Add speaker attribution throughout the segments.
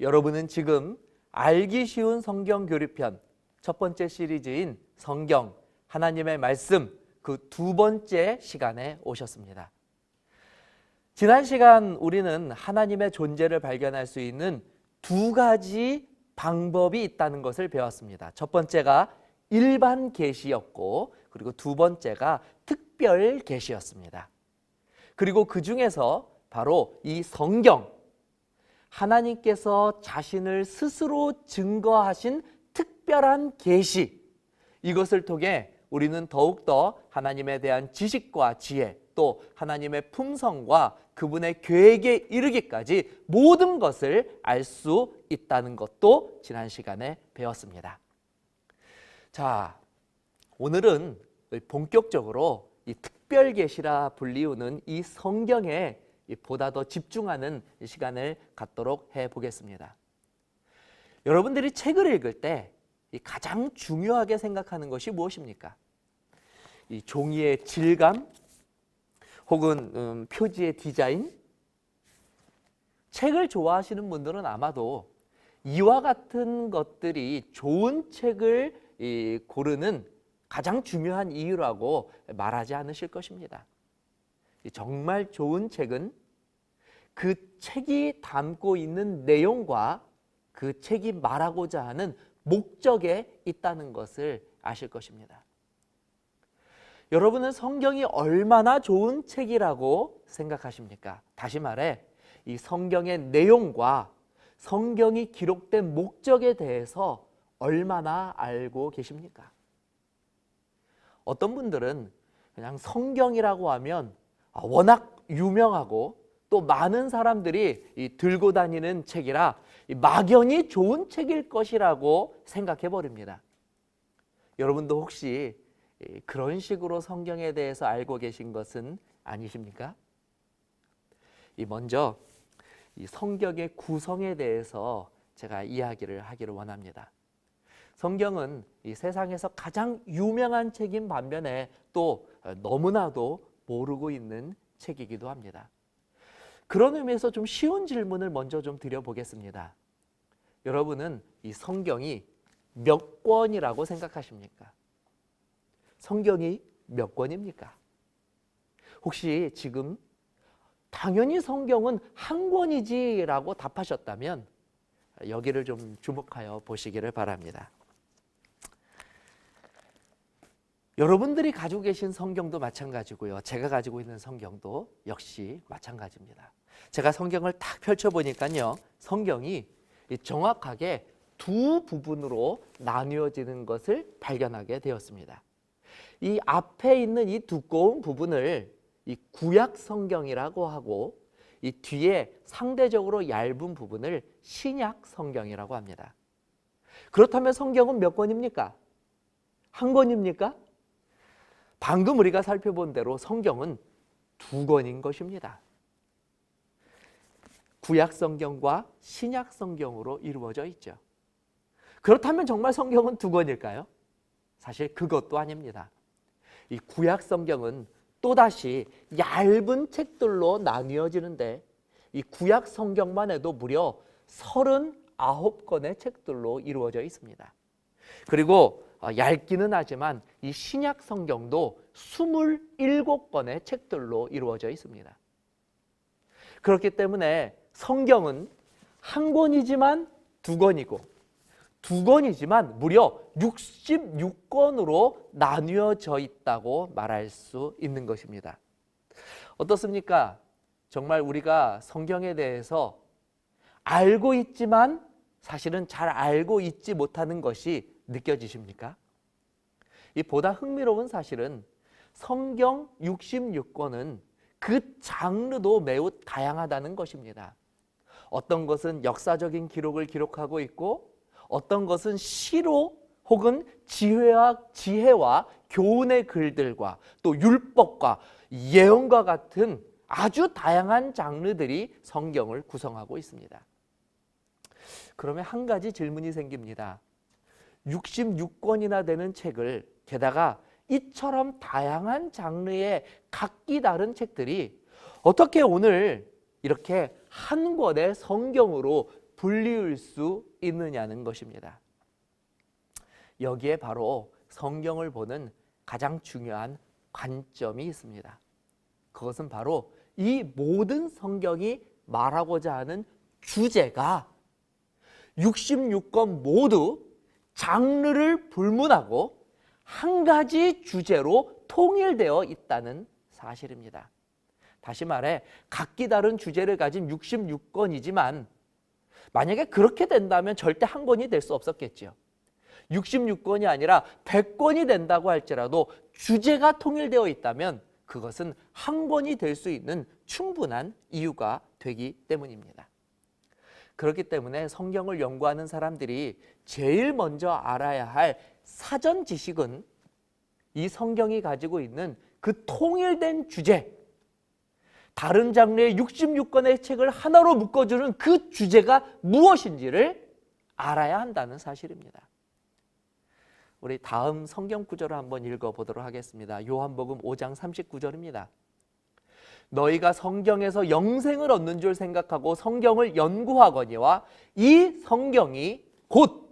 Speaker 1: 여러분은 지금 알기 쉬운 성경 교류편 첫 번째 시리즈인 성경 하나님의 말씀 그 두 번째 시간에 오셨습니다. 지난 시간 우리는 하나님의 존재를 발견할 수 있는 두 가지 방법이 있다는 것을 배웠습니다. 첫 번째가 일반 계시였고 그리고 두 번째가 특별 계시였습니다. 그리고 그 중에서 바로 이 성경 하나님께서 자신을 스스로 증거하신 특별한 계시 이것을 통해 우리는 더욱더 하나님에 대한 지식과 지혜 또 하나님의 품성과 그분의 계획에 이르기까지 모든 것을 알 수 있다는 것도 지난 시간에 배웠습니다. 자, 오늘은 본격적으로 이 특별 계시라 불리우는 이 성경에 보다 더 집중하는 시간을 갖도록 해 보겠습니다. 여러분들이 책을 읽을 때 가장 중요하게 생각하는 것이 무엇입니까? 이 종이의 질감, 혹은 음, 표지의 디자인. 책을 좋아하시는 분들은 아마도 이와 같은 것들이 좋은 책을 이, 고르는 가장 중요한 이유라고 말하지 않으실 것입니다. 정말 좋은 책은 그 책이 담고 있는 내용과 그 책이 말하고자 하는 목적에 있다는 것을 아실 것입니다. 여러분은 성경이 얼마나 좋은 책이라고 생각하십니까? 다시 말해, 이 성경의 내용과 성경이 기록된 목적에 대해서 얼마나 알고 계십니까? 어떤 분들은 그냥 성경이라고 하면 워낙 유명하고 또 많은 사람들이 들고 다니는 책이라 막연히 좋은 책일 것이라고 생각해 버립니다. 여러분도 혹시 그런 식으로 성경에 대해서 알고 계신 것은 아니십니까? 이 먼저 이 성경의 구성에 대해서 제가 이야기를 하기를 원합니다. 성경은 이 세상에서 가장 유명한 책인 반면에 또 너무나도 모르고 있는 책이기도 합니다. 그런 의미에서 좀 쉬운 질문을 먼저 좀 드려보겠습니다. 여러분은 이 성경이 몇 권이라고 생각하십니까? 성경이 몇 권입니까? 혹시 지금 당연히 성경은 한 권이지라고 답하셨다면 여기를 좀 주목하여 보시기를 바랍니다. 여러분들이 가지고 계신 성경도 마찬가지고요. 제가 가지고 있는 성경도 역시 마찬가지입니다. 제가 성경을 딱 펼쳐보니까요. 성경이 정확하게 두 부분으로 나뉘어지는 것을 발견하게 되었습니다. 이 앞에 있는 이 두꺼운 부분을 이 구약 성경이라고 하고 이 뒤에 상대적으로 얇은 부분을 신약 성경이라고 합니다. 그렇다면 성경은 몇 권입니까? 한 권입니까? 방금 우리가 살펴본 대로 성경은 두 권인 것입니다. 구약 성경과 신약 성경으로 이루어져 있죠. 그렇다면 정말 성경은 두 권일까요? 사실 그것도 아닙니다. 이 구약 성경은 또다시 얇은 책들로 나뉘어지는데 이 구약 성경만 해도 무려 39권의 책들로 이루어져 있습니다. 그리고 어, 얇기는 하지만 이 신약 성경도 27권의 책들로 이루어져 있습니다. 그렇기 때문에 성경은 한 권이지만 두 권이고 두 권이지만 무려 66권으로 나뉘어져 있다고 말할 수 있는 것입니다. 어떻습니까? 정말 우리가 성경에 대해서 알고 있지만 사실은 잘 알고 있지 못하는 것이 느껴지십니까? 이 보다 흥미로운 사실은 성경 66권은 그 장르도 매우 다양하다는 것입니다. 어떤 것은 역사적인 기록을 기록하고 있고 어떤 것은 시로 혹은 지혜와 지혜와 교훈의 글들과 또 율법과 예언과 같은 아주 다양한 장르들이 성경을 구성하고 있습니다. 그러면 한 가지 질문이 생깁니다. 66권이나 되는 책을 게다가 이처럼 다양한 장르의 각기 다른 책들이 어떻게 오늘 이렇게 한 권의 성경으로 불리울 수 있느냐는 것입니다. 여기에 바로 성경을 보는 가장 중요한 관점이 있습니다. 그것은 바로 이 모든 성경이 말하고자 하는 주제가 66권 모두 장르를 불문하고 한 가지 주제로 통일되어 있다는 사실입니다. 다시 말해 각기 다른 주제를 가진 66권이지만 만약에 그렇게 된다면 절대 한 권이 될 수 없었겠지요. 66권이 아니라 100권이 된다고 할지라도 주제가 통일되어 있다면 그것은 한 권이 될 수 있는 충분한 이유가 되기 때문입니다. 그렇기 때문에 성경을 연구하는 사람들이 제일 먼저 알아야 할 사전 지식은 이 성경이 가지고 있는 그 통일된 주제, 다른 장르의 66권의 책을 하나로 묶어주는 그 주제가 무엇인지를 알아야 한다는 사실입니다. 우리 다음 성경 구절을 한번 읽어보도록 하겠습니다. 요한복음 5장 39절입니다. 너희가 성경에서 영생을 얻는 줄 생각하고 성경을 연구하거니와 이 성경이 곧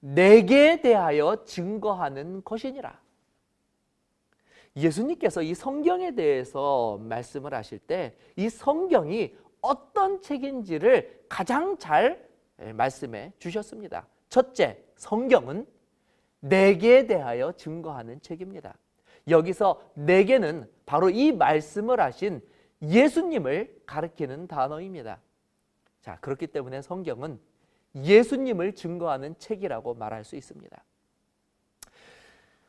Speaker 1: 내게 대하여 증거하는 것이니라. 예수님께서 이 성경에 대해서 말씀을 하실 때 이 성경이 어떤 책인지를 가장 잘 말씀해 주셨습니다. 첫째, 성경은 내게 대하여 증거하는 책입니다. 여기서 내게는 바로 이 말씀을 하신 예수님을 가리키는 단어입니다. 자, 그렇기 때문에 성경은 예수님을 증거하는 책이라고 말할 수 있습니다.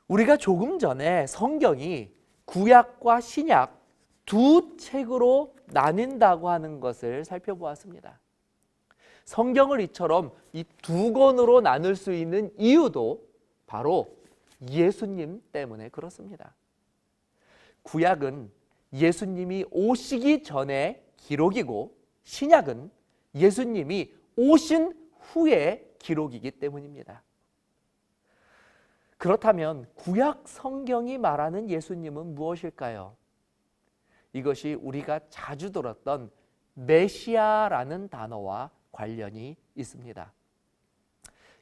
Speaker 1: 우리가 조금 전에 성경이 구약과 신약 두 책으로 나뉜다고 하는 것을 살펴보았습니다. 성경을 이처럼 이 두 권으로 나눌 수 있는 이유도 바로 예수님 때문에 그렇습니다. 구약은 예수님이 오시기 전에 기록이고 신약은 예수님이 오신 후의 기록이기 때문입니다. 그렇다면 구약 성경이 말하는 예수님은 무엇일까요? 이것이 우리가 자주 들었던 메시아라는 단어와 관련이 있습니다.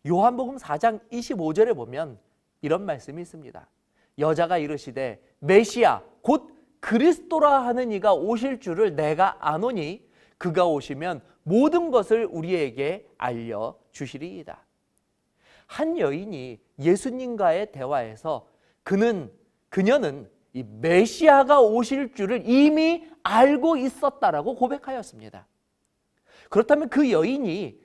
Speaker 1: 요한복음 4장 25절에 보면 이런 말씀이 있습니다. 여자가 이르시되 메시아 곧 그리스도라 하는 이가 오실 줄을 내가 아노니 그가 오시면 모든 것을 우리에게 알려 주시리이다. 한 여인이 예수님과의 대화에서 그는 그녀는 이 메시아가 오실 줄을 이미 알고 있었다라고 고백하였습니다. 그렇다면 그 여인이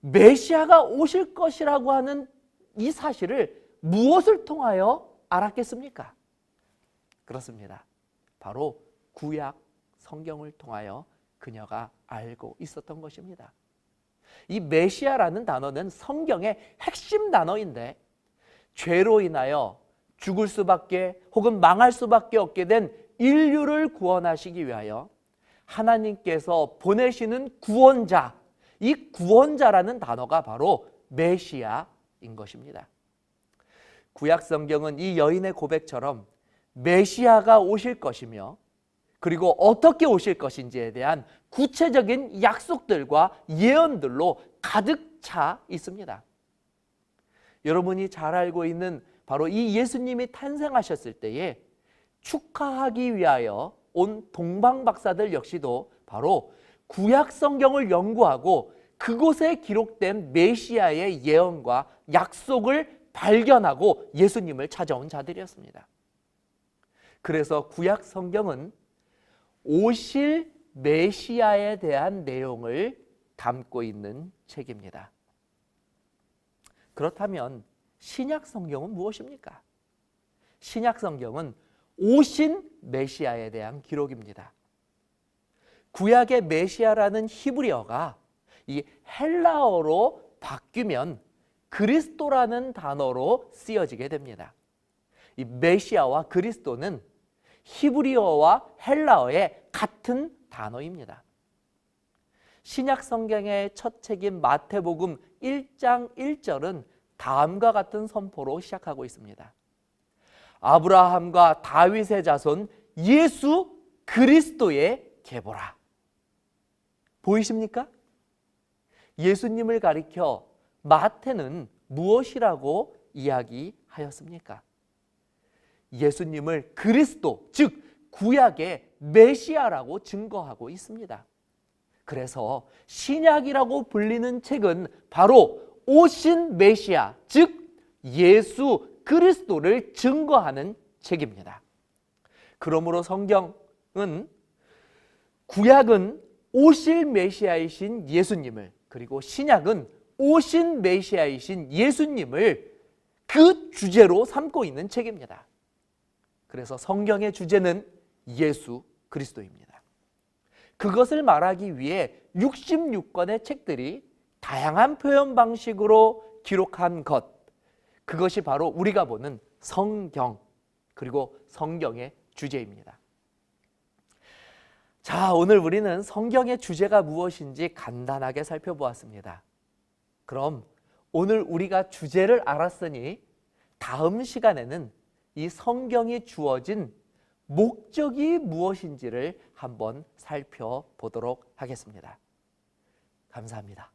Speaker 1: 메시아가 오실 것이라고 하는 이 사실을 무엇을 통하여 알았겠습니까? 그렇습니다. 바로 구약 성경을 통하여 그녀가 알고 있었던 것입니다. 이 메시아라는 단어는 성경의 핵심 단어인데 죄로 인하여 죽을 수밖에 혹은 망할 수밖에 없게 된 인류를 구원하시기 위하여 하나님께서 보내시는 구원자, 이 구원자라는 단어가 바로 메시아인 것입니다. 구약 성경은 이 여인의 고백처럼 메시아가 오실 것이며 그리고 어떻게 오실 것인지에 대한 구체적인 약속들과 예언들로 가득 차 있습니다. 여러분이 잘 알고 있는 바로 이 예수님이 탄생하셨을 때에 축하하기 위하여 온 동방 박사들 역시도 바로 구약 성경을 연구하고 그곳에 기록된 메시아의 예언과 약속을 발견하고 예수님을 찾아온 자들이었습니다. 그래서 구약 성경은 오실 메시아에 대한 내용을 담고 있는 책입니다. 그렇다면 신약 성경은 무엇입니까? 신약 성경은 오신 메시아에 대한 기록입니다. 구약의 메시아라는 히브리어가 이 헬라어로 바뀌면 그리스도라는 단어로 쓰여지게 됩니다. 이 메시아와 그리스도는 히브리어와 헬라어의 같은 단어입니다. 신약 성경의 첫 책인 마태복음 1장 1절은 다음과 같은 선포로 시작하고 있습니다. 아브라함과 다윗의 자손 예수 그리스도의 계보라. 보이십니까? 예수님을 가리켜 마태는 무엇이라고 이야기하였습니까? 예수님을 그리스도, 즉 구약의 메시아라고 증거하고 있습니다. 그래서 신약이라고 불리는 책은 바로 오신 메시아, 즉 예수 그리스도를 증거하는 책입니다. 그러므로 성경은 구약은 오실 메시아이신 예수님을 그리고 신약은 오신 메시아이신 예수님을 그 주제로 삼고 있는 책입니다. 그래서 성경의 주제는 예수 그리스도입니다. 그것을 말하기 위해 66권의 책들이 다양한 표현 방식으로 기록한 것, 그것이 바로 우리가 보는 성경, 그리고 성경의 주제입니다. 자, 오늘 우리는 성경의 주제가 무엇인지 간단하게 살펴보았습니다. 그럼 오늘 우리가 주제를 알았으니 다음 시간에는 이 성경이 주어진 목적이 무엇인지를 한번 살펴보도록 하겠습니다. 감사합니다.